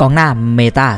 กองหน้าเมตา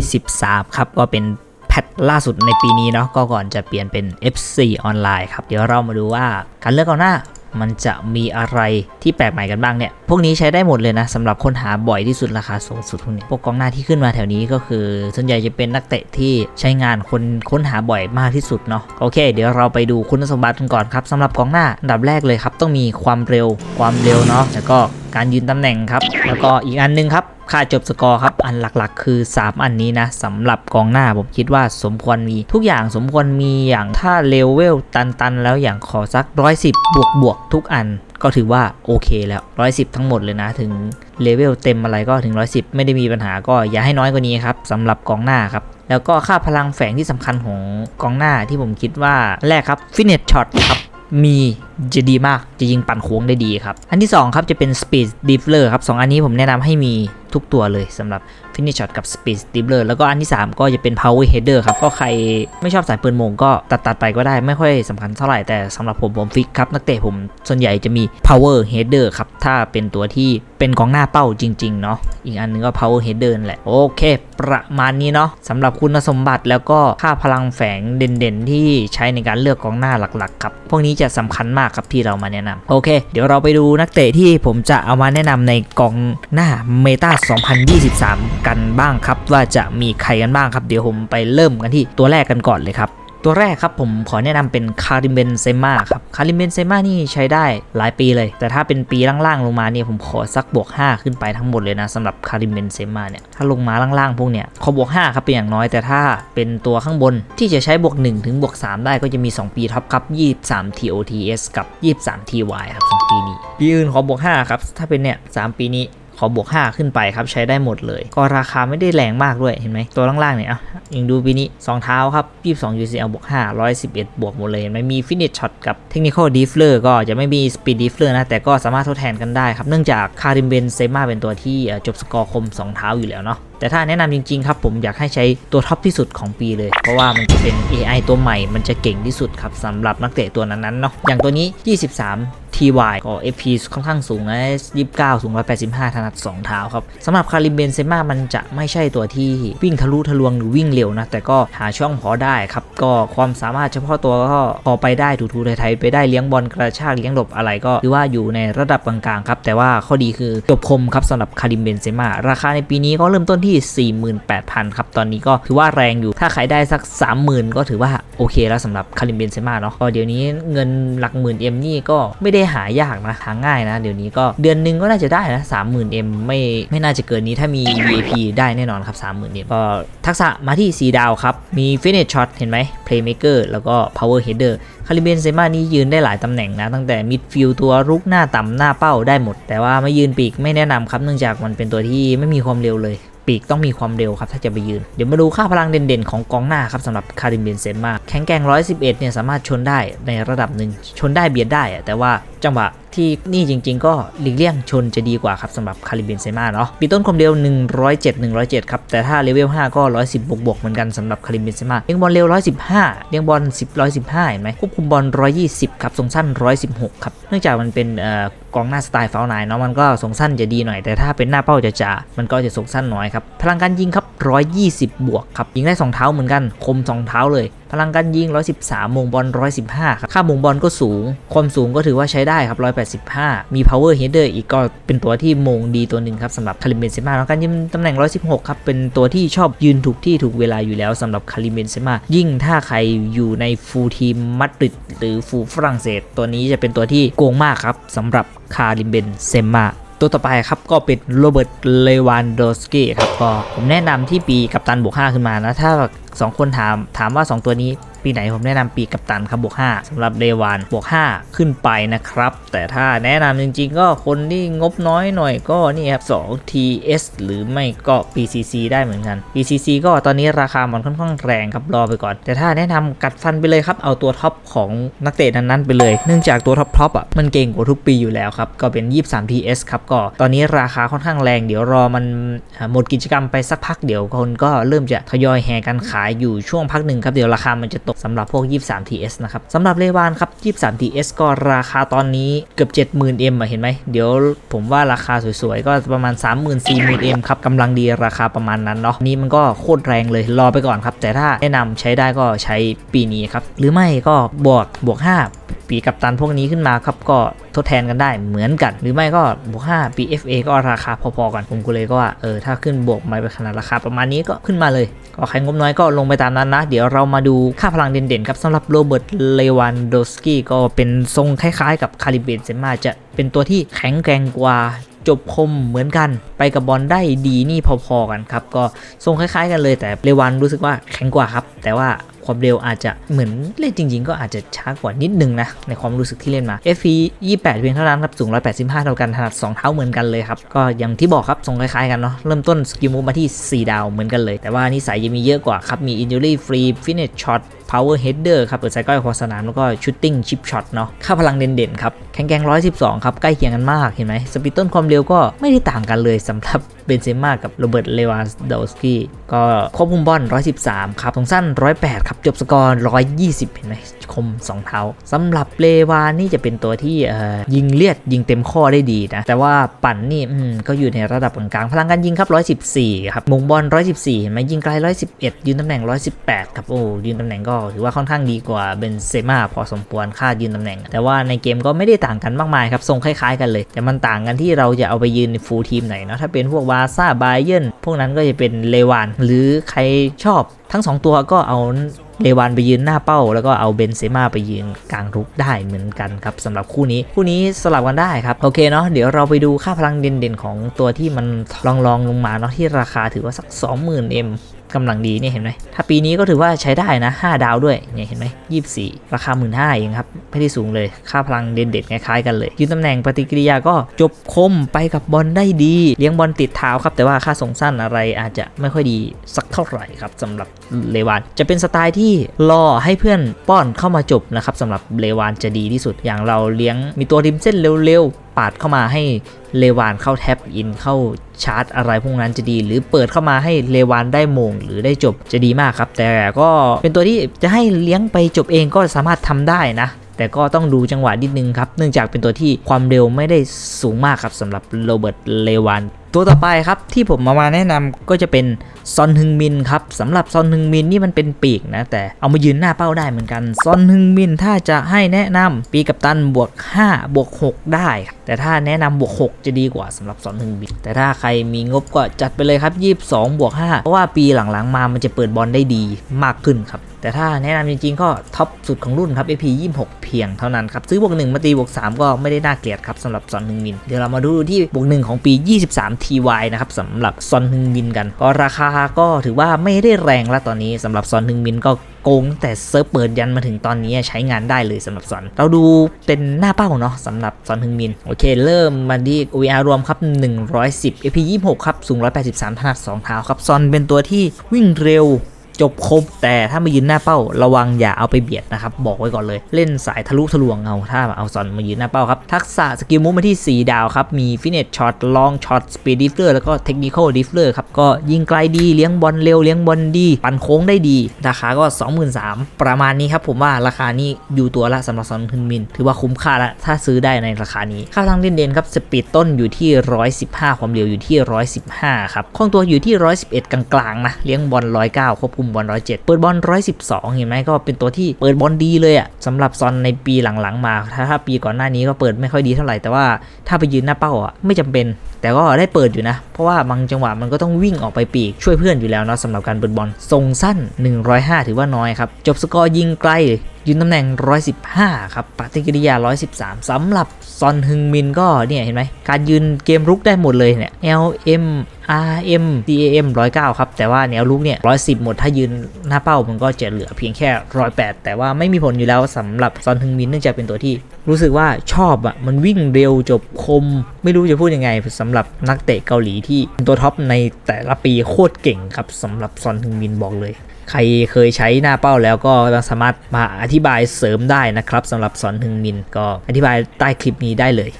2023 ครับ ก็เป็นแพทล่าสุดในปีนี้เนาะก็ก่อนจะเปลี่ยนเป็น FC ออนไลน์ครับ เดี๋ยวเรามาดูว่าการเลือกกองหน้ามันจะมีอะไรที่แปลกใหม่กันบ้างเนี่ย พวกนี้ใช้ได้หมดเลยนะสำหรับค้นหาบ่อยที่สุดราคาสูงสุดพวกนี้ พวกกองหน้าที่ขึ้นมาแถวนี้ก็คือส่วนใหญ่จะเป็นนักเตะที่ใช้งานคนค้นหาบ่อยมากที่สุดเนาะ โอเค เดี๋ยวเราไปดูคุณสมบัติกันก่อนครับสำหรับกองหน้าอันดับแรกเลยครับ ต้องมีความเร็ว ความเร็วเนาะ แล้วก็การยืนตำแหน่งครับ แล้วก็อีกอันหนึงครับ ค่าจบสกอร์ครับ อันหลักๆ คือ 3 อันนี้นะสำหรับกองหน้าผมคิดว่าสมควรมี ทุกอย่างสมควรมีอย่างถ้าเลเวลตันๆ แล้วอย่างขอสัก 110 บวกบวกทุกอันก็ถือว่าโอเคแล้ว 110 ทั้งหมดเลยนะ ถึงเลเวลเต็มอะไรก็ถึง 110 ไม่ได้มีปัญหาก็อย่าให้น้อยกว่านี้ครับสำหรับกองหน้าครับ แล้วก็ค่าพลังแฝงที่สำคัญของกองหน้าที่ผมคิดว่าแรกครับฟินเนตช็อตครับมีจะดีมาก จะยิงปั่นโค้งได้ดีครับ อันที่ 2 ครับจะเป็น Speed d i f f l e r ครับ 2 อันนี้ผมแนะนำให้มีทุกตัวเลยสำหรับ Finish Shot กับ Speed d i f f l e r แล้วก็อันที่ 3 ก็จะเป็น Power Header ครับ ก็ใครไม่ชอบสายปืนโมงก็ตัดตัดไปก็ได้ไม่ค่อยสำคัญเท่าไหร่แต่สำหรับผมผมฟิกครับ นักเตะผมส่วนใหญ่จะมี Power Header ครับ ถ้าเป็นตัวที่เป็นกองหน้าเป้าจริงๆเนาะอีกอันนึงก็ Power Header แหละโอเค ประมาณนี้เนาะสำหรับคุณสมบัติแล้วก็ค่าพลังแฝงเด่นๆ ที่ใช้ในการเลือกกองหน้าหลักๆครับพวกนี้จะสำคัญมากครับที่เรามาแนะนำโอเค เดี๋ยวเราไปดูนักเตะที่ผมจะเอามาแนะนำในกองหน้าเมตา2023 กันบ้างครับ ว่าจะมีใครกันบ้างครับ เดี๋ยวผมไปเริ่มกันที่ตัวแรกกันก่อนเลยครับ ตัวแรกครับผมขอแนะนำเป็นคาริเบนเซม่าครับคาริเบนเซม่านี่ใช้ได้หลายปีเลย แต่ถ้าเป็นปีล่างๆลงมาเนี่ยผมขอสักบวก 5 ขึ้นไปทั้งหมดเลยนะสำหรับคาริเบนเซม่าเนี่ยถ้าลงมาล่างๆพวกเนี่ยขอบวก 5 ครับเป็นอย่างน้อย แต่ถ้าเป็นตัวข้างบนที่จะใช้บวก 1 ถึงบวก 3 ได้ก็จะมี 2 ปีท็อปครับ 23 TOTS กับ 23 TY ครับสองปีนี้ ปีอื่นขอบวก 5 ครับถ้าเป็นเนี่ย3ปีนี้ ขอบวก 5 ขึ้นไปครับใช้ได้หมดเลย ก็ราคาไม่ได้แรงมากด้วยเห็นไหมตัวล่างๆเนี่ยอะยังดูปีนี้2เท้าครับ22 UCL บวก5 111 บวกหมดเลยเห็นไหมมีฟินิชช็อตกับเทคนิคอลดีฟเลอร์ก็จะไม่มีสปีดดีฟเลอร์นะ แต่ก็สามารถทดแทนกันได้ครับ เนื่องจากคาริมเบนเซมาเป็นตัวที่จบสกอร์คม 2 เท้าอยู่แล้วเนาะ แต่ถ้าแนะนำจริงๆครับผมอยากให้ใช้ตัวท็อปที่สุดของปีเลย เพราะว่ามันจะเป็น AI ตัวใหม่ มันจะเก่งที่สุดครับสำหรับนักเตะตัวนั้นๆเนาะอย่างตัวนี้ 23 TY ก็ FP ค่อนข้างสูงนะ29 สูง 185 ถนัด 2 เท้าครับสำหรับคาริเบนเซมามันจะไม่ใช่ตัวที่วิ่งทะลุทะลวงหรือวิ่งเร็วนะ แต่ก็หาช่องพอได้ครับ ก็ความสามารถเฉพาะตัวก็พอไปได้ถูๆไทยๆไปได้เลี้ยงบอลกระชากเลี้ยงหลบอะไรก็ถือว่าอยู่ในระดับกลางๆครับ แต่ว่าข้อดีคือจบคมครับสำหรับคาริเบนเซมาราคาในปีนี้ก็เริ่มต้นที่ที่ 48,000 ครับ ตอนนี้ก็ถือว่าแรงอยู่ ถ้าใครได้สัก 30,000 ก็ถือว่าโอเคแล้วสำหรับคาริมเบนเซมาเนาะก็เดี๋ยวนี้เงินหลักหมื่นเอ็มนี่ก็ไม่ได้หายากนะหาง่ายนะ เดี๋ยวนี้ก็เดือนหนึงก็น่าจะได้นะ30,000 M ไม่ไม่น่าจะเกินนี้ถ้ามี VIP ได้แน่นอนครับ30,000 M ก็ทักษะมาที่ 4 ดาวครับ มี Finish Shot เห็นไหม Playmaker แล้วก็ Power Header คาริเบนเซมานี่ยืนได้หลายตำแหน่งนะ ตั้งแต่มิดฟิลตัวรุกหน้าต่ำหน้าเป้าได้หมด แต่ว่าไม่ยืนปีกไม่แนะนำครับเนื่องจากมันเป็นตัวที่ไม่มีความเร็วเลย ปีกต้องมีความเร็วครับถ้าจะไปยืน เดี๋ยวมาดูค่าพลังเด่นๆ ของกองหน้าครับสำหรับคาริมเบนเซม่าแข็งแกร่ง 111 เนี่ยสามารถชนได้ในระดับหนึ่งชนได้เบียดได้ แต่ว่า จังหวะที่นี่จริง ๆ ก็หลีกเลี่ยงชนจะดีกว่าครับสำหรับคาริเบนเซมาเนาะปีต้นความเร็ว 107 107 ครับ แต่ถ้าเลเวล 5 ก็ 110 บวกบวกๆเหมือนกันสำหรับคาริเบนเซมาเลี้ยงบอลเร็ว 115เลี้ยงบอล10 115เห็นไหมควบคุมบอล 120 ครับทรงสั้น 116 ครับ เนื่องจากมันเป็นออกองหน้าสไตล์ฟาวไนเนาะมันก็ทรงสั้นจะดีหน่อย แต่ถ้าเป็นหน้าเป้าจะจ่ามันก็จะทรงสั้นน้อยครับพลังการยิงครับ 120 บวกครับยิงได้ 2 เท้าเหมือนกันคม 2 เท้าเลย พลังการยิง 113 มงบอล 115 ครับ ค่ามงบอลก็สูง ความสูงก็ถือว่าใช้ได้ครับ 185 มี power header อีกก็เป็นตัวที่มงดีตัวหนึ่งครับสำหรับคาริเบนเซมาแล้วการยิงตำแหน่ง 116 ครับ เป็นตัวที่ชอบยืนถูกที่ถูกเวลาอยู่แล้วสำหรับคาริเบนเซมายิ่งถ้าใครอยู่ในฟูลทีมมาดริดหรือฟูลฝรั่งเศส ตัวนี้จะเป็นตัวที่โกงมากครับสำหรับคาริเบนเซมาตัวต่อไปครับก็เป็นโรเบิร์ตเลวันโดสกี้ครับก็ผมแนะนำที่ปีกัปตันบวก5ขึ้นมานะ ถ้า 2 คนถามถามว่า 2 ตัวนี้ ปีไหนผมแนะนำปีกัปตันครับบวก5สำหรับเลวานบวก5ขึ้นไปนะครับ แต่ถ้าแนะนำจริง ๆ ก็คนที่งบน้อยหน่อยก็นี่ครับ2 TS หรือไม่ก็ PCC ได้เหมือนกัน PCC ก็ตอนนี้ราคามันค่อนข้างแรงครับรอไปก่อน แต่ถ้าแนะนำกัดฟันไปเลยครับเอาตัวท็อปของนักเตะนั้นๆไปเลย เนื่องจากตัวท็อปท็อปอะมันเก่งกว่าทุกปีอยู่แล้วครับก็เป็น 23 TS ครับก็ตอนนี้ราคาค่อนข้างแรงเดี๋ยวรอมันหมดกิจกรรมไปสักพักเดี๋ยวคนก็เริ่มจะทยอยแห่กันขายอยู่ช่วงพักหนึ่งครับเดี๋ยวราคามันจะตตกสำหรับพวก 23 TS นะครับสำหรับเลวานครับ 23 TS ก็ราคาตอนนี้เกือบ 70,000 M อะเห็นไหม เดี๋ยวผมว่าราคาสวยๆ ก็ประมาณ 30,000 40,000 M ครับกำลังดีราคาประมาณนั้นเนาะนี่มันก็โคตรแรงเลยรอไปก่อนครับ แต่ถ้าแนะนำใช้ได้ก็ใช้ปีนี้ครับ หรือไม่ก็บวกบวก 5ปีกับตันพวกนี้ขึ้นมาครับก็ทดแทนกันได้เหมือนกัน หรือไม่ก็บวก5ปี FA ก็ราคาพอๆกันผมก็เลยก็ว่าเออถ้าขึ้นบวกมาไปขนาดราคาประมาณนี้ก็ขึ้นมาเลย ก็ใครงบน้อยก็ลงไปตามนั้นนะ เดี๋ยวเรามาดูค่าพลังเด่นๆครับสำหรับโรเบิร์ตเลวันโดสกี้ก็เป็นทรงคล้ายๆ กับคาริเบนเซม่าจะเป็นตัวที่แข็งแกร่งกว่าจบคมเหมือนกัน ไปกับบอลได้ดีนี่พอๆกันครับ ก็ทรงคล้ายๆกันเลย แต่เลวันรู้สึกว่าแข็งกว่าครับ แต่ว่าความเร็วอาจจะเหมือนเล่นจริง ๆ ก็อาจจะช้ากว่านิดนึงนะ ในความรู้สึกที่เล่นมา FP 28เพียงเท่านั้นครับ สูง 185 เท่ากันถนัด2เท้าเหมือนกันเลยครับ ก็อย่างที่บอกครับทรงคล้ายๆกันเนาะเริ่มต้นสกิลมูฟมาที่ 4 ดาวเหมือนกันเลย แต่ว่านิสัยยังมีเยอะกว่าครับมี injury free finish shot power header ครับเปิดไซก้อยคอสนามแล้วก็ shooting chip shot เนาะค่าพลังเด่นๆครับแข็งแกร่ง112 ครับ ใกล้เคียงกันมากเห็นไหมสปีดต้นความเร็วก็ไม่ได้ต่างกันเลยสำหรับเบนเซม่ากับโรเบิร์ตเลวานดอสกี้ก็ควบคุมบอล113 ครับตรงสั้น 108 ครับ จบสกอร์ 120 เห็นไหม คม 2 เท้าสำหรับเลวานนี่จะเป็นตัวที่ยิงเลียดยิงเต็มข้อได้ดีนะ แต่ว่าปั่นนี่ก็อยู่ในระดับกลางๆพลังการยิงครับ 114 ครับมงบอล 114เห็นไหมยิงไกล 111 ยืนตำแหน่ง 118 ครับโอ้ยืนตำแหน่งก็ถือว่าค่อนข้างดีกว่าเบนเซม่าพอสมควรค่ายืนตำแหน่ง แต่ว่าในเกมก็ไม่ได้ต่างกันมากมายครับทรงคล้ายๆ กันเลย แต่มันต่างกันที่เราจะเอาไปยืนในฟูลทีมไหนเนาะถ้าเป็นพวกวาซ่าบเยนพวกนั้นก็จะเป็นเลวาน หรือใครชอบ ทั้ง 2 ตัวก็เอาเลวานไปยืนหน้าเป้า แล้วก็เอาเบนเซม่าไปยืนกลางรุกได้เหมือนกันครับสำหรับคู่นี้คู่นี้สลับกันได้ครับโอเคเนาะเดี๋ยวเราไปดูค่าพลังเด่นๆของตัวที่มันลองๆลงมาเนาะที่ราคาถือว่าสัก 20,000 M กำลังดีเนี่ยเห็นไหมถ้าปีนี้ก็ถือว่าใช้ได้นะ 5 ดาวด้วยเนี่ยเห็นไหมยี่สี่ราคา1 5ื่นห้าเองครับไม่ได้สูงเลยค่าพลังเด่นเด็ดคล้ายๆกันเลยยืนตำแหน่งปฏิกิริยาก็จบคมไปกับบอลได้ดี เลี้ยงบอลติดเท้าครับแต่ว่าค่าส่งสั้นอะไรอาจจะไม่ค่อยดีสักเท่าไหร่ครับสำหรับเลวานจะเป็นสไตล์ที่รอให้เพื่อนป้อนเข้ามาจบนะครับสำหรับเลวานจะดีที่สุดอย่างเราเลี้ยงมีตัวริมเส้นเร็วๆ ปาดเข้ามาให้เลวานเข้าแท็บอินเข้าชาร์จอะไรพวกนั้นจะดี หรือเปิดเข้ามาให้เลวานได้โมงหรือได้จบจะดีมากครับ แต่ก็เป็นตัวที่จะให้เลี้ยงไปจบเองก็สามารถทำได้นะ แต่ก็ต้องดูจังหวะนิดนึงครับ เนื่องจากเป็นตัวที่ความเร็วไม่ได้สูงมากครับสำหรับโรเบิร์ตเลวาน ตัวต่อไปครับที่ผมมามาแนะนำก็จะเป็นซอนฮึงมินครับสำหรับซอนฮึงมินนี่มันเป็นปีกนะแต่เอามายืนหน้าเป้าได้เหมือนกันซอนฮึงมินถ้าจะให้แนะนำปีกับตันบวก5บวก6ได้ แต่ถ้าแนะนำบวก6จะดีกว่าสำหรับซอนฮึงมินแต่ถ้าใครมีงบก็จัดไปเลยครับ 22บวก5เพราะว่าปีหลังๆมามันจะเปิดบอลได้ดีมากขึ้นครับ แต่ถ้าแนะนำจริงๆ ก็ท็อปสุดของรุ่นครับ AP 26 เพียงเท่านั้นครับ ซื้อบวก 1 มาตีบวก 3 ก็ไม่ได้น่าเกลียดครับสำหรับซอนฮึงมิน เดี๋ยวเรามาดูที่บวก 1 ของปี 23 TY นะครับสำหรับซอนฮึงมินกัน ก็ราคาก็ถือว่าไม่ได้แรงแล้วตอนนี้สำหรับซอนฮึงมินก็โกงแต่เซิร์ฟเปิดยันมาถึงตอนนี้ใช้งานได้เลยสำหรับซอน เราดูเป็นหน้าเป้าเนาะสำหรับซอนฮึงมิน โอเค เริ่มมาที่ OVR รวมครับ 110 AP 26 ครับ สูง 183 ถนัด 2 เท้าครับ ซอนเป็นตัวที่วิ่งเร็ว จบครบแต่ถ้ามายืนหน้าเป้าระวังอย่าเอาไปเบียดนะครับบอกไว้ก่อนเลย เล่นสายทะลุทะลวงเอาถ้าเอาซอนมายืนหน้าเป้าครับ ทักษะสกิลมูฟมาที่ 4 ดาวครับ มีฟินเนตช็อตลองช็อตสปีดดิฟเลอร์แล้วก็เทคนิคอลดิฟเลอร์ครับ ก็ยิงไกลดีเลี้ยงบอลเร็วเลี้ยงบอลดี ปั่นโค้งได้ดี ราคาก็ 23,000ประมาณนี้ครับผมว่าราคานี้อยู่ตัวละสำหรับซอนฮึนมิน ถือว่าคุ้มค่าละถ้าซื้อได้ในราคานี้ค่าทางเล่นเด่นครับสปีดต้นอยู่ที่ 115 ความเร็วอยู่ที่ 115ครับคล่องตัวอยู่ที่ 111 กลางๆนะเลี้ยงบอล109ควบคุมบอลร้อยเจ็ดเปิดบอลร้อยสิบสองเห็นไหมก็เป็นตัวที่เปิดบอลดีเลยอะสำหรับซอนในปีหลังๆมาถ้าถ้าปีก่อนหน้านี้ก็เปิดไม่ค่อยดีเท่าไหร่แต่ว่าถ้าไปยืนหน้าเป้าอะไม่จำเป็น แต่ก็ได้เปิดอยู่นะ เพราะว่าบางจังหวะมันก็ต้องวิ่งออกไปปีกช่วยเพื่อนอยู่แล้วเนาะสำหรับการเปิดบอลทรงสั้น 105 ถือว่าน้อยครับจบสกอร์ยิงไกลยืนตำแหน่ง 115 ครับปฏิกิริยา 113สำหรับซอนฮึงมินก็เนี่ยเห็นไหมการยืนเกมรุกได้หมดเลยเนี่ย LM RM DAM 109 ครับ แต่ว่าแนวลุกเนี่ย 110 หมดถ้ายืนหน้าเป้ามันก็จะเหลือเพียงแค่ 108 แต่ว่าไม่มีผลอยู่แล้วสำหรับซอนฮึงมินเนื่องจากเป็นตัวที่ รู้สึกว่าชอบอะมันวิ่งเร็วจบคม ไม่รู้จะพูดยังไงสำหรับนักเตะเกาหลีที่เป็นตัวท็อปในแต่ละปีโคตรเก่งครับสำหรับซอนฮึงมินบอกเลย ใครเคยใช้หน้าเป้าแล้วก็สามารถมาอธิบายเสริมได้นะครับสำหรับซอนฮึงมินก็อธิบายใต้คลิปนี้ได้เลย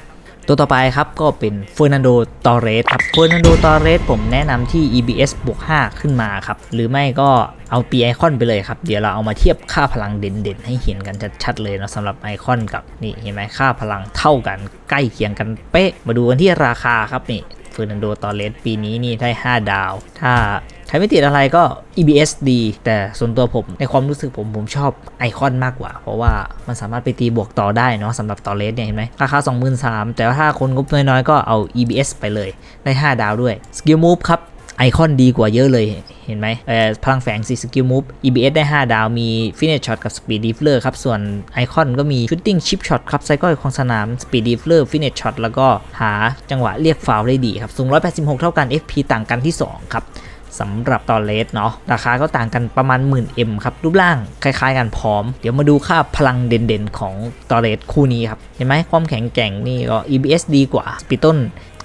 ตัวต่อไปครับก็เป็นเฟอร์นันโด ตอเรสครับเฟอร์นันโด ตอเรสผมแนะนำที่ EBS บวก 5 ขึ้นมาครับ หรือไม่ก็เอาปีไอคอนไปเลยครับ เดี๋ยวเราเอามาเทียบค่าพลังเด่นๆ ให้เห็นกันชัดๆเลยนะสำหรับไอคอนกับนี่เห็นไหมค่าพลังเท่ากันใกล้เคียงกันเป๊ะ มาดูกันที่ราคาครับนี่เฟอร์นันโด ตอเรสปีนี้นี่ได้ 5 ดาว ถ้า ใครไม่ติดอะไรก็ EBS ดี แต่ส่วนตัวผมในความรู้สึกผมผมชอบไอคอนมากกว่า เพราะว่ามันสามารถไปตีบวกต่อได้เนาะสำหรับต่อเลสเนี่ยเห็นไหมราคา 23,000แต่ว่าถ้าคนงบน้อยๆ ก็เอา EBS ไปเลย ได้ 5 ดาวด้วย Skill Move ครับไอคอนดีกว่าเยอะเลยเห็นไหมเอ่อพลังแฝง4 Skill Move EBS ได้ 5 ดาว มี Finish Shot กับ Speed Defler ครับ ส่วนไอคอนก็มี Shooting Chip Shot ครับไซ c คของสนาม Speed Defler Finish Shot แล้วก็หาจังหวะเรียกฟาวได้ดีครับ สูง 186 เท่ากัน FP ต่างกันที่ 2 ครับ สำหรับตอเลสเนาะราคาก็ต่างกันประมาณ 10,000 M ครับรูปร่างคล้ายๆกันพร้อม เดี๋ยวมาดูค่าพลังเด่นๆของตอเลสคู่นี้ครับเห็นไหมความแข็งแกร่งนี่ก็ EBS ดีกว่าสปีต้น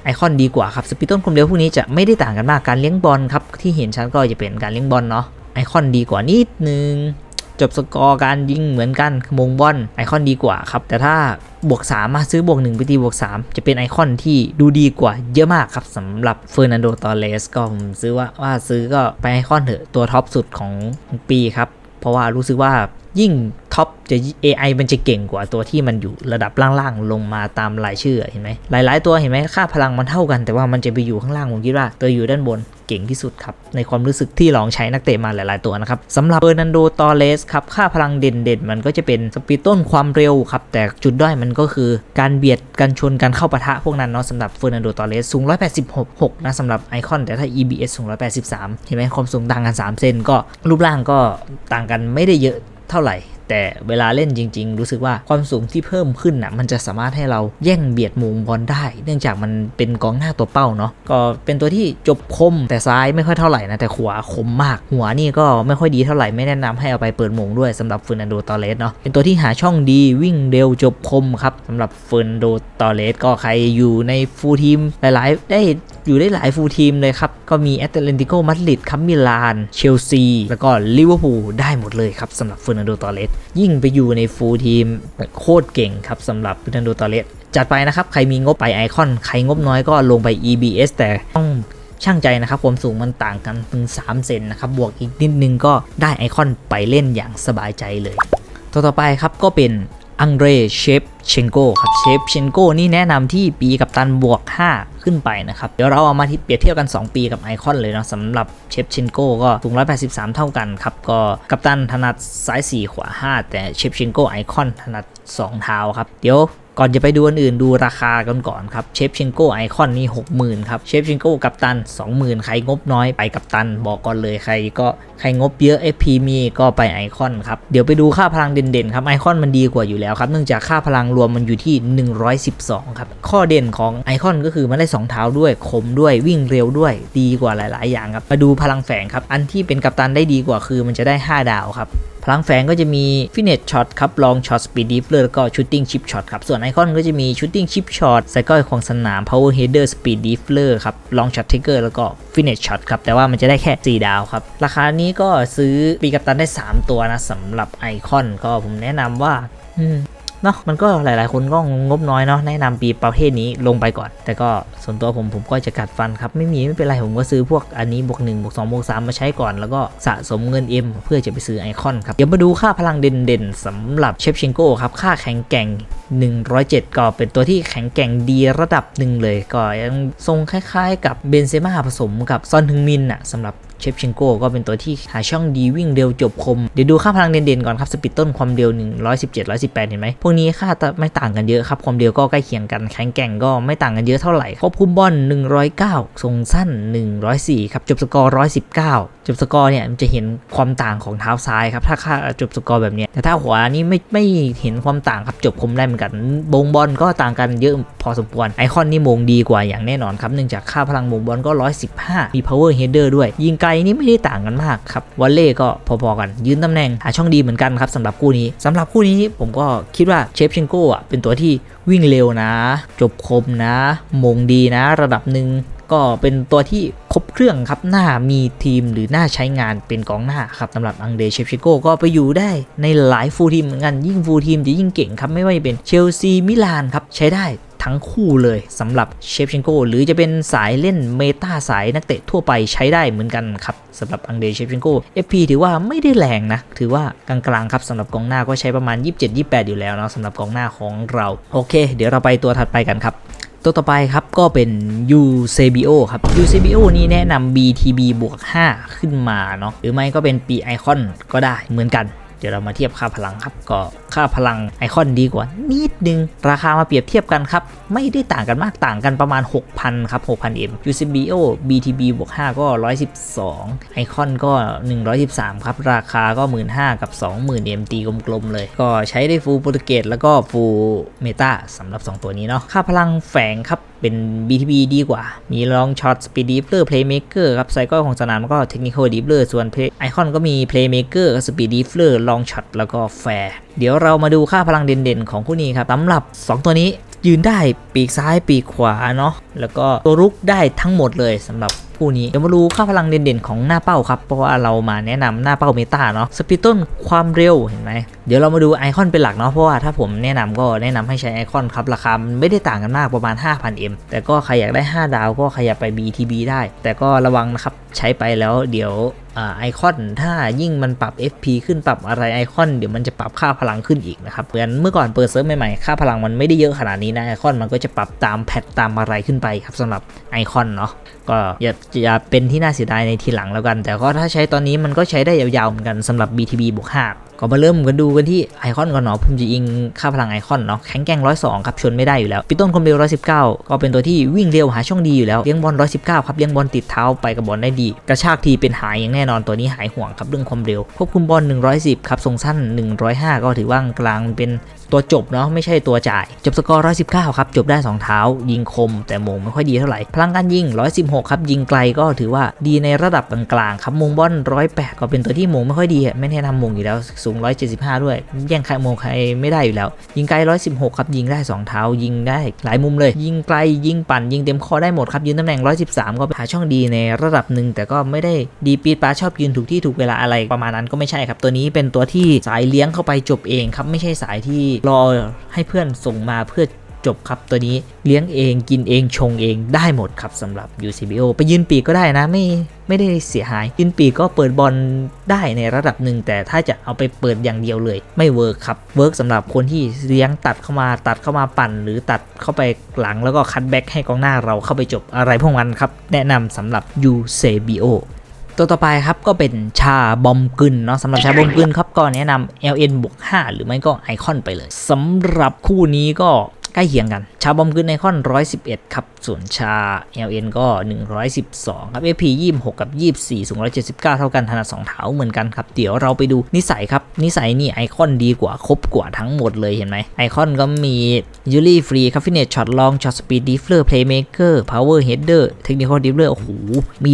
ไอคอนดีกว่าครับสปีต้นคมเร็วพวกนี้จะไม่ได้ต่างกันมากการเลี้ยงบอลครับที่เห็นชัดก็จะเป็นการเลี้ยงบอลเนาะไอคอนดีกว่านิดนึง จบสกอร์การยิงเหมือนกันมงบอลไอคอนดีกว่าครับ แต่ถ้าบวก3มาซื้อบวก1ไปตีบวก 3 จะเป็นไอคอนที่ดูดีกว่าเยอะมากครับสำหรับเฟอร์นันโดตอเลสก็ผมซื้อว่าว่าซื้อก็ไปไอคอนเถอะตัวท็อปสุดของปีครับ เพราะว่ารู้สึกว่ายิ่งท็อปจะ AI มันจะเก่งกว่าตัวที่มันอยู่ระดับล่างๆ ลงมาตามรายชื่อเห็นไหมหลาย ๆ ตัวเห็นไหมค่าพลังมันเท่ากันแต่ว่ามันจะไปอยู่ข้างล่างผมคิดว่าตัวอยู่ด้านบน เก่งที่สุดครับ ในความรู้สึกที่ลองใช้นักเตะมาหลาย ๆ ตัวนะครับสำหรับเบอร์นันโดตอเลสครับค่าพลังเด่น ๆ มันก็จะเป็นสปีดต้นความเร็วครับ แต่จุดด้อยมันก็คือการเบียดการชนการเข้าปะทะพวกนั้นเนาะสำหรับเฟอร์นันโดตอเลสสูง 186 นะสำหรับไอคอนแต่ถ้า EBS สูง 183 เห็นไหมความสูงต่างกัน 3 เซนก็รูปร่างก็ต่างกันไม่ได้เยอะเท่าไหร่ แต่เวลาเล่นจริง ๆ รู้สึกว่าความสูงที่เพิ่มขึ้นนะมันจะสามารถให้เราแย่งเบียดมุมบอลได้ เนื่องจากมันเป็นกองหน้าตัวเป้าเนาะก็เป็นตัวที่จบคมแต่ซ้ายไม่ค่อยเท่าไหร่นะแต่ขวาคมมาก หัวนี่ก็ไม่ค่อยดีเท่าไหร่ไม่แนะนำให้เอาไปเปิดมงด้วยสำหรับเฟอร์นันโดตอเลสเนาะเป็นตัวที่หาช่องดีวิ่งเร็วจบคมครับสำหรับเฟอร์นันโดตอเลสก็ใครอยู่ในฟูลทีมหลาย ๆ ได้ อยู่ได้หลายฟูลทีมเลยครับ ก็มีแอตเลติโกมาดริดคัมมิลาน เชลซี แล้วก็ลิเวอร์พูลได้หมดเลยครับสำหรับเฟอร์นันโดตอเลสยิ่งไปอยู่ในฟูลทีมโคตรเก่งครับสำหรับเฟอร์นันโดตอเลสจัดไปนะครับ ใครมีงบไปไอคอน ใครงบน้อยก็ลงไป EBS แต่ต้องช่างใจนะครับความสูงมันต่างกันถึง 3 เซนนะครับ บวกอีกนิดนึงก็ได้ไอคอนไปเล่นอย่างสบายใจเลย ตัวต่อไปครับก็เป็น อังเดรเชฟเชนโกครับเชฟเชนโกนี่แนะนำที่ปีกับตันบวก 5 ขึ้นไปนะครับ เดี๋ยวเราเอามาที่เปรียบเทียบกัน 2 ปีกับไอคอนเลยเนาะสำหรับเชฟเชนโกก็สูง 183 เท่ากันครับ ก็กับตันถนัดซ้าย 4 ขวา 5 แต่เชฟเชนโกไอคอนถนัด 2 เท้าครับ เดี๋ยว ก่อนจะไปดูอันอื่นดูราคากันก่อนครับเชฟเชนโก้ไอคอนนี่60,000ครับเชฟเชนโก้กับตัน20,000ใครงบน้อยไปกับตัน บอกก่อนเลยใครก็ใครงบเยอะ FP มีก็ไปไอคอนครับเดี๋ยวไปดูค่าพลังเด่นๆครับไอคอนมันดีกว่าอยู่แล้วครับเนื่องจากค่าพลังรวมมันอยู่ที่ 112 ครับ ข้อเด่นของไอคอนก็คือมันได้ 2 เท้าด้วยคมด้วยวิ่งเร็วด้วยดีกว่าหลาย ๆ อย่างครับมาดูพลังแฝงครับอันที่เป็นกัปตันได้ดีกว่าคือมันจะได้ 5 ดาวครับ พลังแฝงก็จะมีฟินเนตช็อตครับลองช็อตสปีดดิฟเลอร์แล้วก็ชูตติ้งชิปช็อตครับ ส่วนไอคอนก็จะมีชูตติ้งชิปช็อตไซก้อยของสนามพาวเวอร์เฮดเดอร์สปีดดิฟเลอร์ครับลองช็อตเทเกอร์แล้วก็ฟินเนตช็อตครับ แต่ว่ามันจะได้แค่ 4 ดาวครับ ราคานี้ก็ซื้อปีกัปตันได้ 3 ตัวนะสำหรับไอคอนก็ผมแนะนำว่า เนาะมันก็หลาย ๆ คนก็งบน้อยเนาะแนะนำปีประเภทนี้ลงไปก่อน แต่ก็ส่วนตัวผมผมก็จะกัดฟันครับ ไม่มีไม่เป็นไรผมก็ซื้อพวกอันนี้บวก1บวก2บวก3มมาใช้ก่อน แล้วก็สะสมเงิน M เพื่อจะไปซื้อไอคอนครับเดี๋ยวมาดูค่าพลังเด่น ๆสำหรับเชฟเชนโก้ครับค่าแข็งแกร่ง107 ก็เป็นตัวที่แข็งแกร่งดีระดับหนึ่งเลย ก็ยังทรงคล้าย ๆ กับเบนเซม่าผสมกับซอนทึงมินอะสำหรับ เชฟเชนโกก็เป็นตัวที่หาช่องดีวิ่งเร็วจบคม เดี๋ยวดูค่าพลังเด่นๆก่อนครับ สปีดต้นความเร็ว 117 118 เห็นไหม พวกนี้ค่าไม่ต่างกันเยอะครับ ความเร็วก็ใกล้เคียงกัน แข็งแกร่งก็ไม่ต่างกันเยอะเท่าไหร่ควบคุมบอล109 ทรงสั้น 104 ครับ จบสกอร์ 119 จบสกอร์เนี่ยมันจะเห็นความต่างของเท้าซ้ายครับ ถ้าค่าจบสกอร์แบบนี้แต่ถ้าขวานี่ไม่ไม่เห็นความต่างครับจบคมได้เหมือนกันบงบอลก็ต่างกันเยอะพอสมควรไอคอนนี่มงดีกว่าอย่างแน่นอนครับเนื่องจากค่าพลังมงบอลก็ 115 มี power header ด้วยยิงลนี่ไม่ได้ต่างกันมากครับวอลเล่ก็พอๆกัน ยืนตำแหน่งหาช่องดีเหมือนกันครับสำหรับคู่นี้สำหรับคู่นี้ผมก็คิดว่าเชฟเชนโกอะเป็นตัวที่วิ่งเร็วนะ จบคมนะ มงดีนะ ระดับหนึ่งก็เป็นตัวที่ครบเครื่องครับหน้ามีทีมหรือหน้าใช้งานเป็นกองหน้าครับสำหรับอังเดเชฟชิโก้ก็ไปอยู่ได้ในหลายฟูลทีมเหมือนกันยิ่งฟูลทีมจะยิ่งเก่งครับไม่ว่าจะเป็นเชลซีมิลานครับใช้ได้ ทั้งคู่เลยสำหรับเชฟเชนโกหรือจะเป็นสายเล่นเมตาสายนักเตะทั่วไปใช้ได้เหมือนกันครับสำหรับอังเดเชฟเชนโก FP ถือว่าไม่ได้แรงนะ ถือว่ากลางๆครับสำหรับกองหน้าก็ใช้ประมาณ 27-28 อยู่แล้วเนาะสำหรับกองหน้าของเราโอเค เดี๋ยวเราไปตัวถัดไปกันครับตัวต่อไปครับก็เป็น Eusebio ครับ Eusebio นี่แนะนำ BTB บวก 5 ขึ้นมาเนาะหรือไม่ก็เป็น P Icon ก็ได้เหมือนกัน ดี๋ยวเรามาเทียบค่าพลังครับ ก็ค่าพลังไอคอนดีกว่านิดนึง ราคามาเปรียบเทียบกันครับ ไม่ได้ต่างกันมากต่างกันประมาณ 6,000 ครับ 6,000 M Eusebio BTB บวก5ก็ 112 ไอคอนก็ 113 ครับ ราคาก็ 15,000กับ 20,000 M ตีกลมๆเลย ก็ใช้ได้ฟูลโปรตุเกตแล้วก็ฟูลเมตาสำหรับ 2 ตัวนี้เนาะค่าพลังแฝงครับ เป็น BTB ดีกว่า มีลองช็อตสปีดดีฟเลอร์เพลย์เมเกอร์ครับไซเคิลของสนามก็เทคนิคอลดีฟเลอร์ส่วนไอคอนก็มีเพลย์เมเกอร์สปีดดีฟเลอร์ลองช็อตแล้วก็แฟร์เดี๋ยวเรามาดูค่าพลังเด่นๆ ของคู่นี้ครับสำหรับ 2 ตัวนี้ยืนได้ปีกซ้ายปีกขวาเนาะแล้วก็ตัวรุกได้ทั้งหมดเลยสำหรับ คู่นี้ เดี๋ยวมาดูค่าพลังเด่นๆของหน้าเป้าครับ เพราะว่าเรามาแนะนำหน้าเป้าเมตาเนาะ สปีดต้นความเร็วเห็นไหม เดี๋ยวเรามาดูไอคอนเป็นหลักเนาะ เพราะว่าถ้าผมแนะนำก็แนะนำให้ใช้ไอคอนครับ ราคาไม่ได้ต่างกันมากประมาณ 5,000M แต่ก็ใครอยากได้ 5 ดาวก็ขยับไป BTB ได้ แต่ก็ระวังนะครับใช้ไปแล้วเดี๋ยวไอคอนถ้ายิ่งมันปรับ FP ขึ้นปรับอะไรไอคอนเดี๋ยวมันจะปรับค่าพลังขึ้นอีกนะครับเหมือนเมื่อก่อนเปิดเซิร์ฟใหม่ๆ ค่าพลังมันไม่ได้เยอะขนาดนี้นะไอคอนมันก็จะปรับตามแพทตามอะไรขึ้นไปครับสำหรับไอคอนเนาะก็อย่าอย่าเป็นที่น่าเสียดายในทีหลังแล้วกัน แต่ก็ถ้าใช้ตอนนี้มันก็ใช้ได้ยาวๆเหมือนกันสำหรับ BTB บวก5ก็มาเริ่มกันดูกันที่ไอคอนก่อนเนาะผมจะยิงค่าพลังไอคอนเนาะแข็งแกร่ง102ครับชนไม่ได้อยู่แล้ว ปิต้นคอมเบล119 ก็เป็นตัวที่วิ่งเร็วหาช่องดีอยู่แล้วเลี้ยงบอล119ครับเลี้ยงบอลติดเท้าไปกับบอลได้ดี กระชากทีเป็นหายอย่างแน่นอนตัวนี้หายห่วงครับเรื่องความเร็วควบคุมบอล110ครับทรงสั้น 105 ก็ถือว่ากลางเป็นตัวจบเนาะไม่ใช่ตัวจ่าย จบสกอร์ 119 ครับ จบได้ 2 เท้า ยิงคม แต่มงไม่ค่อยดีเท่าไหร่ พลังการยิง 116 ครับ ยิงไกลก็ถือว่าดีในระดับกลางๆครับมงบอล108 ก็เป็นตัวที่มงไม่ค่อยดีอะไม่แนะนำมงอยู่แล้วสูง 175 ด้วย แย่งใครมงใครไม่ได้อยู่แล้ว ยิงไกล 116 ครับยิงได้ 2 เท้า ยิงได้หลายมุมเลย ยิงไกลยิงปั่นยิงเต็มข้อได้หมดครับยืนตำแหน่ง 113 ก็หาช่องดีในระดับหนึ่งแต่ก็ไม่ได้ดีปีดปลาชอบยืนถูกที่ถูกเวลาอะไรประมาณนั้นก็ไม่ใช่ครับตัวนี้เป็นตัวที่สายเลี้ยงเข้าไปจบเองครับไม่ใช่สายที่รอให้เพื่อนส่งมาเพื่อจบครับตัวนี้เลี้ยงเองกินเองชงเองได้หมดครับสำหรับ UCBO ไปยืนปีกก็ได้นะไม่ไม่ได้เสียหาย ยืนปีกก็เปิดบอลได้ในระดับหนึ่ง แต่ถ้าจะเอาไปเปิดอย่างเดียวเลย ไม่เวิร์กครับเวิร์กสำหรับคนที่เลี้ยงตัดเข้ามาตัดเข้ามาปั่น หรือตัดเข้าไปหลังแล้วก็คัดแบ็กให้กองหน้าเราเข้าไปจบอะไรพวกนั้นครับ แนะนำสำหรับ UCBO ตัวต่อไปครับก็เป็นชาบอมกึนเนาะสำหรับชาบอมกึนครับก็แนะนำ LN บวก5หรือไม่ก็ไอคอนไปเลยสำหรับคู่นี้ก็ใกล้เคียงกัน ชาบอมกึนไอคอน 111 ครับ ส่วนชา LN ก็ 112 ครับ FP 26 กับ 24 สูง 179 เท่ากันถนัด2เท้าเหมือนกันครับ เดี๋ยวเราไปดูนิสัยครับ นิสัยนี่ไอคอนดีกว่าครบกว่าทั้งหมดเลยเห็นไหมไอคอนก็มียูรี่ฟรีคาฟิเนตช็อตลองช็อตสปีดดีฟเลอร์เพลย์เมเกอร์พาวเวอร์เฮดเดอร์เทคนิคอลดีฟเลอร์โอ้โหมี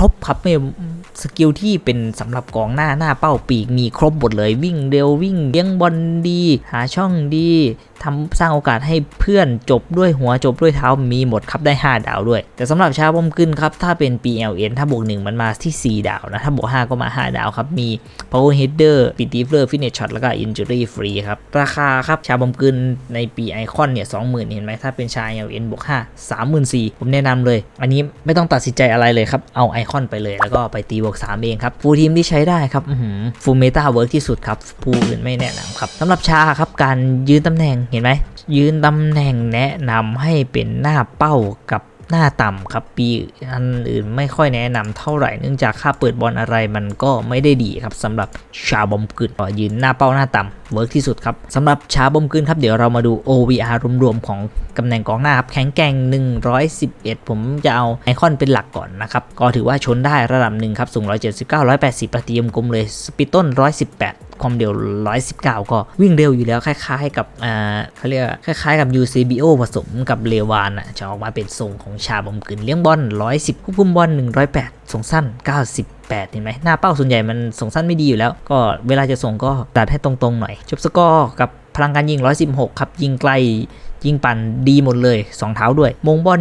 รบครับไม่สกิลที่เป็นสำหรับกองหน้าหน้าเป้าปีกมีครบหมดเลยวิ่งเร็ววิ่งเลี้ยงบอลดี หาช่องดี ทำสร้างโอกาสให้เพื่อนจบด้วยหัวจบด้วยเท้ามีหมดครับได้ 5 ดาวด้วย แต่สำหรับชาบอมกึนครับถ้าเป็น PLN ถ้าบวก1มันมาที่ 4 ดาวนะถ้าบวก5ก็มา 5 ดาวครับมี Power Header ปิดดีฟเลอร์ฟินเนชช็อตแล้วก็ Injury Free ครับราคาครับชาบอมกึนในปีไอคอนเนี่ย20,000เห็นไหมถ้าเป็นชา LN บวก5 34,000ผมแนะนำเลย อันนี้ไม่ต้องตัดสินใจอะไรเลยครับเอาไอคอนไปเลยแล้วก็ไปตีบวก3เองครับฟูลทีมที่ใช้ได้ครับฟูลเมตาเวิร์กที่สุดครับฟูอื่นไม่แนะนำครับสำหรับชาครับการยืนตำแหน่งเห็นไหมยืนตำแหน่งแนะนำให้เป็นหน้าเป้ากับหน้าต่ำครับปีอันอื่นไม่ค่อยแนะนำเท่าไหร่เนื่องจากค่าเปิดบอลอะไรมันก็ไม่ได้ดีครับสำหรับชาบอมกึนยืนหน้าเป้าหน้าต่ำเวิร์กที่สุดครับสำหรับชาบอมกึนครับเดี๋ยวเรามาดู OVR รวมๆของตำแหน่งกองหน้าครับแข็งแกร่ง 111 ผมจะเอาไอคอนเป็นหลักก่อนนะครับก็ถือว่าชนได้ระดับหนึ่งครับสูง 179 180 ประตีมกลมเลยสปีดต้น 118 ความเร็ว 119 ก็วิ่งเร็วอยู่แล้วคล้ายๆ กับอ่าเขาเรียกคล้ายๆกับ UCBO ผสมกับเลวานอะจะออกมาเป็นทรงของชาบอมกึนเลี้ยงบอล110ควบคุมบอล108 ส่งสั้น 90เห็นไหมหน้าเป้าส่วนใหญ่มันส่งสั้นไม่ดีอยู่แล้ว ก็เวลาจะส่งก็ตัดให้ตรงๆหน่อย จบสกอร์กับพลังการยิง 116 ครับ ยิงไกล ยิงปั่นดีหมดเลย 2 เท้าด้วย มงบอล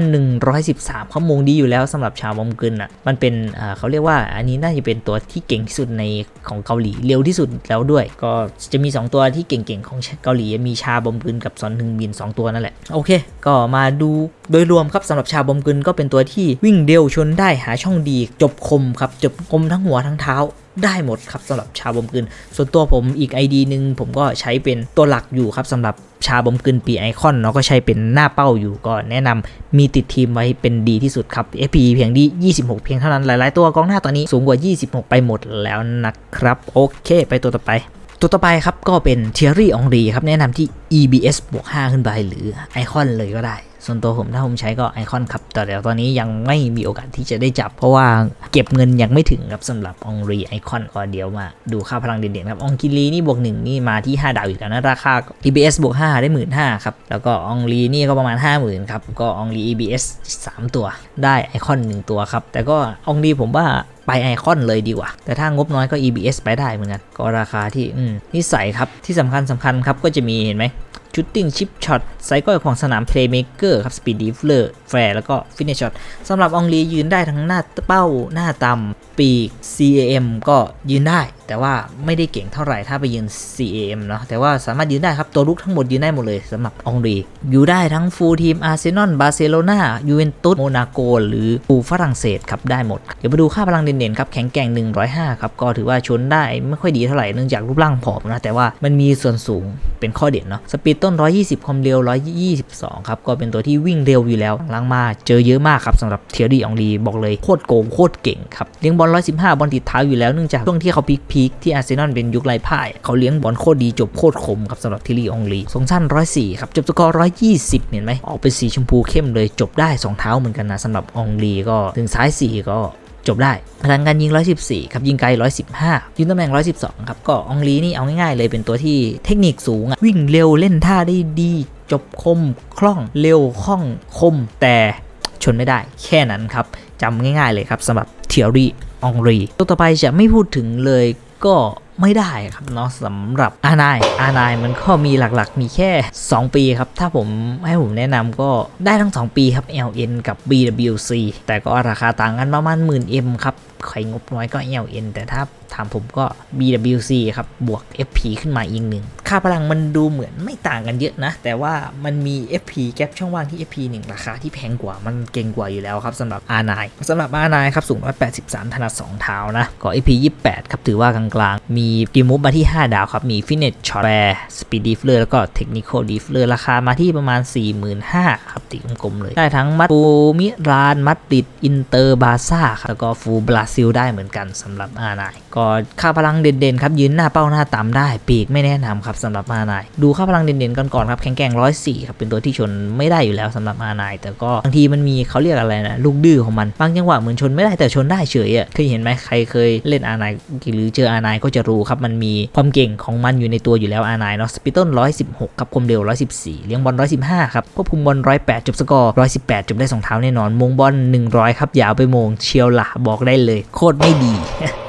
113 เขามงดีอยู่แล้วสำหรับชาวบอมกึนอะ มันเป็นเขาเรียกว่าอันนี้น่าจะเป็นตัวที่เก่งที่สุดในของเกาหลี เร็วที่สุดแล้วด้วย ก็จะมี 2 ตัวที่เก่งๆ ของเกาหลี มีชาบอมกึนกับซอนฮึงบิน 2 ตัวนั่นแหละ โอเค ก็มาดูโดยรวมครับสำหรับชาวบอมกึนก็เป็นตัวที่วิ่งเร็วชนได้หาช่องดี จบคมครับ จบคมทั้งหัวทั้งเท้า ได้หมดครับสำหรับชาบอมกึนส่วนตัวผมอีก ID หนึ่งผมก็ใช้เป็นตัวหลักอยู่ครับสำหรับชาบอมกึนปีไอคอนเนาะก็ใช้เป็นหน้าเป้าอยู่ก็แนะนำมีติดทีมไว้เป็นดีที่สุดครับ FP เพียงดี 26 เพียงเท่านั้นหลายๆ ตัวกองหน้าตอนนี้สูงกว่า 26 ไปหมดแล้วนะครับ โอเค ไปตัวต่อไปตัวต่อไปครับก็เป็นเทียรี่องรีครับแนะนำที่ EBS บวก5ขึ้นไปหรือไอคอนเลยก็ได้ ส่วนตัวผมถ้าผมใช้ก็ไอคอนครับ แต่เดี๋ยวตอนนี้ยังไม่มีโอกาสที่จะได้จับ เพราะว่าเก็บเงินยังไม่ถึงครับสำหรับองรีไอคอนก็เดี๋ยวมาดูค่าพลังเด่นๆครับองคิรีนี่บวกหนึ่งนี่มาที่ 5 ดาวอยู่แล้วนะราคา EBS บวก 5 ได้หมื่นห้าครับ แล้วก็องรีนี่ก็ประมาณ 50,000ครับก็องรี EBS 3 ตัว ได้ไอคอน1ตัวครับแต่ก็องรีผมว่าไปไอคอนเลยดีกว่า แต่ถ้างบน้อยก็ EBS ไปได้เหมือนกัน ก็ราคาที่นิสัยครับ ที่สำคัญสำคัญครับ ก็จะมีเห็นไหม ชุดติ้งชิปช็อตไซโก้ของสนามเพลย์เม k เกอร์ครับสปีดดีฟเลอร์แฟร์แล้วก็ฟินิชช็อตสำหรับองลียืนได้ทั้งหน้าเป้าหน้าต่ำปีก CAM ก็ยืนได้ แต่ว่าไม่ได้เก่งเท่าไหร่ถ้าไปยืน CAM เนาะแต่ว่าสามารถยืนได้ครับ ตัวลุกทั้งหมดยืนได้หมดเลยสำหรับองลีอยู่ได้ทั้งฟูลทีมอาร์เซนอลบาร์เซโลนายูเวนตุสโมนาโก หรือฟูฝรั่งเศสครับได้หมด เดี๋ยวมาดูค่าพลังเด่นๆครับแข็งแกร่ง 105 ครับ ก็ถือว่าชนได้ไม่ค่อยดีเท่าไหร่เนื่องจากรูปร่างผอมนะแต่ว่ามันมีส่วนสูงเป็นข้อเด่นเนาะสปีดต้น 120 ความเร็ว 122 ครับก็เป็นตัวที่วิ่งเร็วอยู่แล้วหลังมาเจอเยอะมากครับสำหรับเทียรี่องลีบอกเลยโคตรโกงโคตรเก่งครับเลี้ยงบอล115 บอลติดเท้าอยู่แล้วเนื่องจากช่วงที่เขาพีคๆที่อาร์เซนอลเป็นยุคไร้พ่าย เขาเลี้ยงบอลโคตรดีจบโคตรคมครับสำหรับทีรี่องลีทรงสั้น104ครับจบสกอร์120เห็นไหมออกเป็นสีชมพูเข้มเลยจบได้2เท้าเหมือนกันนะสำหรับองลีก็ถึงซ้าย4ก็จบได้พลังการยิง 114 ครับ ยิงไกล 115 ยืนตำแหน่ง 112 ครับ ก็องลีนี่เอาง่ายๆ เลยเป็นตัวที่เทคนิคสูงอะวิ่งเร็วเล่นท่าได้ดี จบคม คล่อง เร็วคล่องคม แต่ชนไม่ได้ แค่นั้นครับจำง่ายๆเลยครับสำหรับเทียรี่องรีตัวต่อไปจะไม่พูดถึงเลย ก็ไม่ได้ครับเนาะสำหรับอานายอานายมันก็มีหลักๆ มีแค่ 2 ปีครับ ถ้าผมให้ผมแนะนำก็ได้ทั้ง 2 ปีครับ LN กับ BWC แต่ก็ราคาต่างกันประมาณ 10,000 M ครับ ใครงบน้อยก็ LN แต่ถ้าถามผมก็ BWC ครับ บวก FP ขึ้นมาอีกหนึ่ง ค่าพลังมันดูเหมือนไม่ต่างกันเยอะนะ แต่ว่ามันมี FP แกลบช่องว่างที่ FP 1 ราคาที่แพงกว่ามันเก่งกว่าอยู่แล้วครับสำหรับ R9 สำหรับ R9 ครับ สูง 183 ถนัด 2 เท้านะ ก็ FP 28 ครับถือว่ากลางๆ มีดีมูฟมาที่ 5 ดาวครับ มี Finish Shot Rare Speed Defler แล้วก็ Technical Defler ราคามาที่ประมาณ 45,000ครับตีกลมๆเลย ได้ทั้งมัดฟูมิรานมัดติดอินเตอร์บาซ่าครับแล้วก็ฟูบราซิลได้เหมือนกันสำหรับ R9 ก็ค่าพลังเด่นๆครับยืนหน้าเป้าหน้าต่ำได้ ปีกไม่แนะนำครับสำหรับ R9 ดูค่าพลังเด่นๆกันก่อนครับแข็งแกร่ง104ครับเป็นตัวที่ชนไม่ได้อยู่แล้วสำหรับ R9 แต่ก็บางทีมันมีเขาเรียกอะไรนะลูกดื้อของมันบางจังหวะเหมือนชนไม่ได้แต่ชนได้เฉยอะเคยเห็นไหมใครเคยเล่น R9 หรือเจอ R9 ก็จะรู้ครับมันมีความเก่งของมันอยู่ในตัวอยู่แล้ว R9 เนาะสปีดต้น116ครับคมเร็ว114เลี้ยงบอล115ครับควบคุมบอล108จบสกอร์118จบได้สองเท้าแน่นอนมงบอล100ครับยาวไปมงเชียวละบอกได้เลยโคตรไม่ดี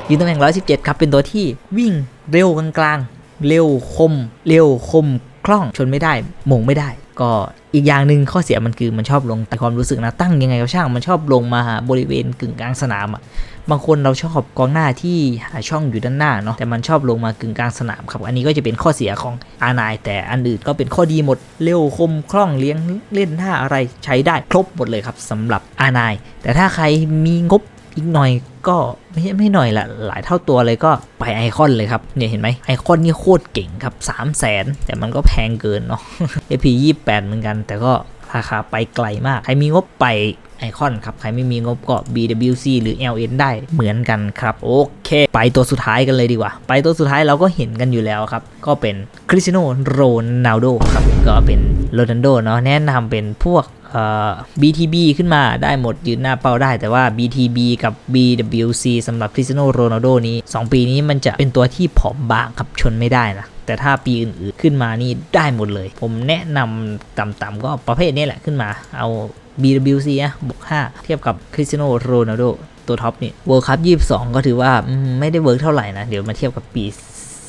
ยืนตำแหน่ง 117 ครับ เป็นตัวที่วิ่งเร็วกลางๆ เร็วคม เร็วคมคล่องชนไม่ได้มงไม่ได้ ก็อีกอย่างหนึ่งข้อเสียมันคือมันชอบลงแต่ความรู้สึกนะตั้งยังไงก็ช่างมันชอบลงมาบริเวณกึ่งกลางสนามอะบางคนเราชอบกองหน้าที่หาช่องอยู่ด้านหน้าเนาะแต่มันชอบลงมากึ่งกลางสนามครับ อันนี้ก็จะเป็นข้อเสียของอานาย แต่อันอื่นก็เป็นข้อดีหมดเร็วคมคล่องเลี้ยงเล่นท่าอะไรใช้ได้ครบหมดเลยครับสำหรับอานาย แต่ถ้าใครมีงบ อีกหน่อยก็ไม่ไม่หน่อยละหลายเท่าตัวเลยก็ไปไอคอนเลยครับเนี่ยเห็นไหมไอคอนนี่โคตรเก่งครับ3 0 0แสนแต่มันก็แพงเกินเนาะ AP 28 เหมือนกัน แต่ก็ราคาไปไกลมาก ใครมีงบไปไอคอนครับ ใครไม่มีงบก็ BWC หรือ LN ได้เหมือนกันครับ โอเค ไปตัวสุดท้ายกันเลยดีกว่า ไปตัวสุดท้ายเราก็เห็นกันอยู่แล้วครับ ก็เป็นคริสตียโนโรนัลโดครับ ก็เป็นโรนัลโดเนาะแนะนำเป็นพวก BTB ขึ้นมาได้หมดยืนหน้าเป้าได้แต่ว่า BTB กับ BWC สำหรับคริสเตียโนโรนัลโดนี้ 2 ปีนี้มันจะเป็นตัวที่ผอมบางครับชนไม่ได้นะแต่ถ้าปีอื่นๆขึ้นมานี่ได้หมดเลย ผมแนะนำต่ำๆก็ประเภทนี้แหละขึ้นมาเอา BWC อะบวก 5 เทียบกับคริสเตียโนโรนัลโดตัวท็อปนี่ World Cup 22 ก็ถือว่าไม่ได้เวิร์กเท่าไหร่นะ เดี๋ยวมาเทียบกับปี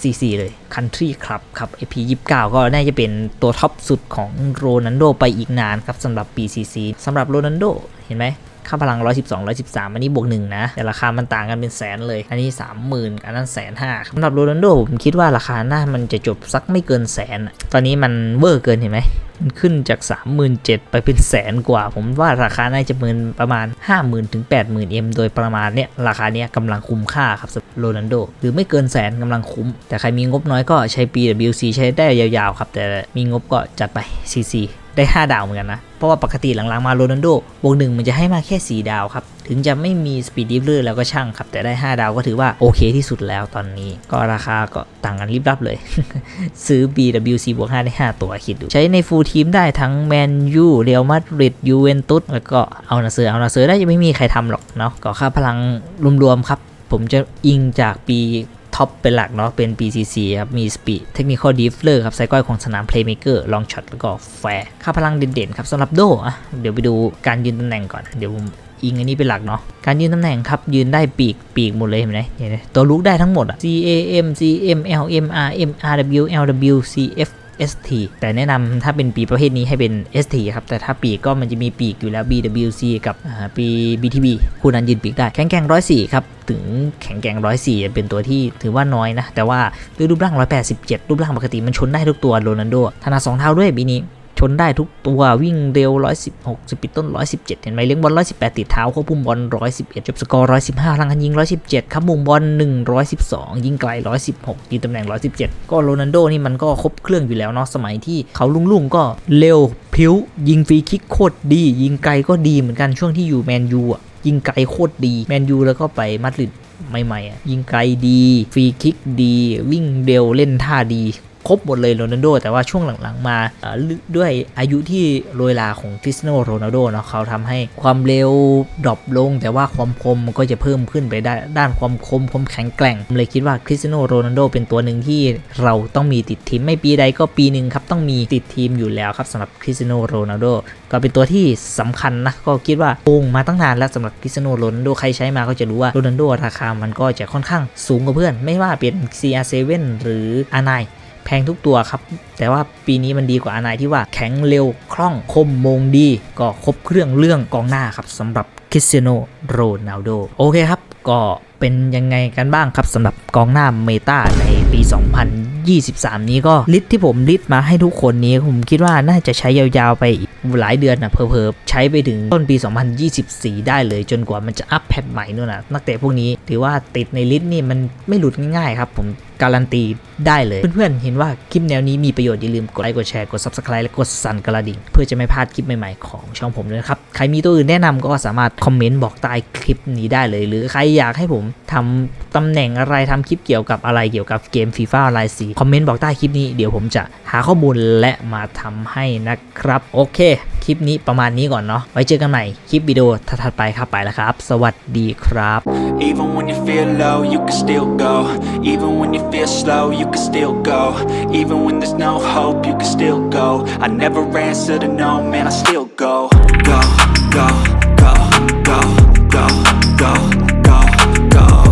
CC เลย Country Club ครับ AP 29 ก็น่าจะเป็นตัวท็อปสุดของโรนันโดไปอีกนานครับสำหรับ BCC สำหรับโรนันโดเห็นไหม ค่าพลัง 112 113 อันนี้บวกหนึ่งนะ แต่ราคามันต่างกันเป็นแสนเลย อันนี้ 30,000 อันนั้นแสนห้าสำหรับโรนัลโดผมคิดว่าราคาหน้ามันจะจบสักไม่เกินแสน ตอนนี้มันเวอร์เกินเห็นไหมมันขึ้นจาก 37,000 ไปเป็นแสนกว่า ผมว่าราคาน่าจะเมินประมาณ 50,000 ถึง 80,000 M โดยประมาณเนี้ยราคาเนี้ยกำลังคุ้มค่าครับสำหรับโรนัลโด หรือไม่เกินแสนกำลังคุ้ม แต่ใครมีงบน้อยก็ใช้ PWC ใช้ได้ยาวๆ ครับ แต่มีงบก็จัดไป CC ได้ 5 ดาวเหมือนกันนะ เพราะว่าปกติหลังๆมาโรนัลโดบวกหนึ่งมันจะให้มาแค่ 4 ดาวครับ ถึงจะไม่มีสปีดดิฟเลอร์แล้วก็ช่างครับ แต่ได้ 5 ดาวก็ถือว่าโอเคที่สุดแล้วตอนนี้ ก็ราคาก็ต่างกันริบลับเลย ซื้อ BWC บวก5ได้ 5 ตัวคิดดู ใช้ในฟูลทีมได้ทั้งแมนยูเรอัลมาดริดยูเวนตุสแล้วก็เอานาเซอร์เอานาเซอร์ได้จะไม่มีใครทำหรอกเนาะก็ค่าพลังรวมๆครับผมจะอิงจากปี ท็อปเป็นหลักเนาะเป็น BCC ครับ มีสปีดเทคนิคอลดีฟเลอร์ครับไซก้อยของสนามเพลย์เมกเกอร์ลองช็อตแล้วก็แฟร์ค่าพลังเด่นๆครับสำหรับโดอะเดี๋ยวไปดูการยืนตำแหน่งก่อนเดี๋ยวผมอิงอันนี้เป็นหลักเนาะ การยืนตำแหน่งครับ ยืนได้ปีกปีกหมดเลยเห็นไหมเห็นไหมตัวลุกได้ทั้งหมดอะ C A M C M L M R M R W L W C F ST แต่แนะนำถ้าเป็นปีประเภทนี้ให้เป็น ST ครับ แต่ถ้าปีกก็มันจะมีปีกอยู่แล้ว BWC กับปี BTB คู่นั้นยืนปีกได้ แข็งแกร่ง104 ครับ ถึงแข็งแกร่ง104 เป็นตัวที่ถือว่าน้อยนะ แต่ว่าด้วยรูปร่าง 187 รูปร่างปกติมันชนได้ทุกตัวโรนันโดธนาสองเท้าด้วยปีนี้ ชนได้ทุกตัววิ่งเร็ว 116 สปีดต้น 117 เห็นไหมเลี้ยงบอล 118 ติดเท้าควบคุมบอล 111 จบสกอร์ 115ลังการยิง 117 ครับมุมบอล 112 ยิงไกล 116ยืนตำแหน่ง 117 ก็โรนัลโดนี่มันก็ครบเครื่องอยู่แล้วเนาะสมัยที่เขาลุ่งๆ ก็เร็วพิ้ว ยิงฟรีคิกโคตรดี ยิงไกลก็ดีเหมือนกันช่วงที่อยู่แมนยูอะยิงไกลโคตรดีแมนยูแล้วก็ไปมาดริดใหม่ๆอะยิงไกลดี ฟรีคิกดี วิ่งเร็วเล่นท่าดี ครบหมดเลยโรนัลโดแต่ว่าช่วงหลังๆมาด้วยอายุที่โรยลาของคริสโนโรนัลโดเนาะเขาทำให้ความเร็วดรอปลง แต่ว่าความคมมันก็จะเพิ่มขึ้นไปได้ด้านความคมความแข็งแกร่งเลยคิดว่าคริสโนโรนัลโดเป็นตัวหนึ่งที่เราต้องมีติดทีมไม่ปีใดก็ปีหนึ่งครับต้องมีติดทีมอยู่แล้วครับสำหรับคริสโนโรนัลโดก็เป็นตัวที่สำคัญนะก็คิดว่าโกงมาตั้งนานแล้วสำหรับคริสโนโรนัลโดใครใช้มาก็จะรู้ว่าโรนัลโดราคามันก็จะค่อนข้างสูงกว่าเพื่อน ไม่ว่าเป็น CR7 หรือ R9 แพงทุกตัวครับ แต่ว่าปีนี้มันดีกว่า R9 ที่ว่าแข็งเร็วคล่องคมมงดี ก็ครบเครื่องเรื่องกองหน้าครับสำหรับคริสเตียโนโรนัลโดโอเคครับ ก็เป็นยังไงกันบ้างครับสำหรับกองหน้าเมตาในปี 2023 นี้ก็ลิสที่ผมลิสมาให้ทุกคนนี้ ผมคิดว่าน่าจะใช้ยาวๆไปหลายเดือนนะเพอๆใช้ไปถึงต้นปี 2024 ได้เลยจนกว่ามันจะอัปแพทใหม่นู่นนะนักเตะพวกนี้ ถือว่าติดในลิสต์นี่มันไม่หลุดง่ายๆครับผม การันตีได้เลย เพื่อนๆ เห็นว่าคลิปแนวนี้มีประโยชน์อย่าลืมกดไลค์กดแชร์กด subscribe และกดสั่นกระดิ่ง เพื่อจะไม่พลาดคลิปใหม่ๆ ของช่องผมด้วยนะครับ ใครมีตัวอื่นแนะนำก็สามารถคอมเมนต์บอกใต้คลิปนี้ได้เลย หรือใครอยากให้ผมทำตำแหน่งอะไรทำคลิปเกี่ยวกับอะไรเกี่ยวกับเกมฟีฟ่าออนไลน์สีคอมเมนต์บอกใต้คลิปนี้เดี๋ยวผมจะหาข้อมูลและมาทำให้นะครับโอเค คลิปนี้ประมาณนี้ก่อนเนาะไว้เจอกันใหม่คลิปวิดีโอถัดไปครับไปแล้วครับ สวัสดีครับ Even when you feel low, you can still go. Even when you feel slow, you can still go. Even when there's no hope, you can still go. I never answer to no, man, I still go Go go go. Go, go.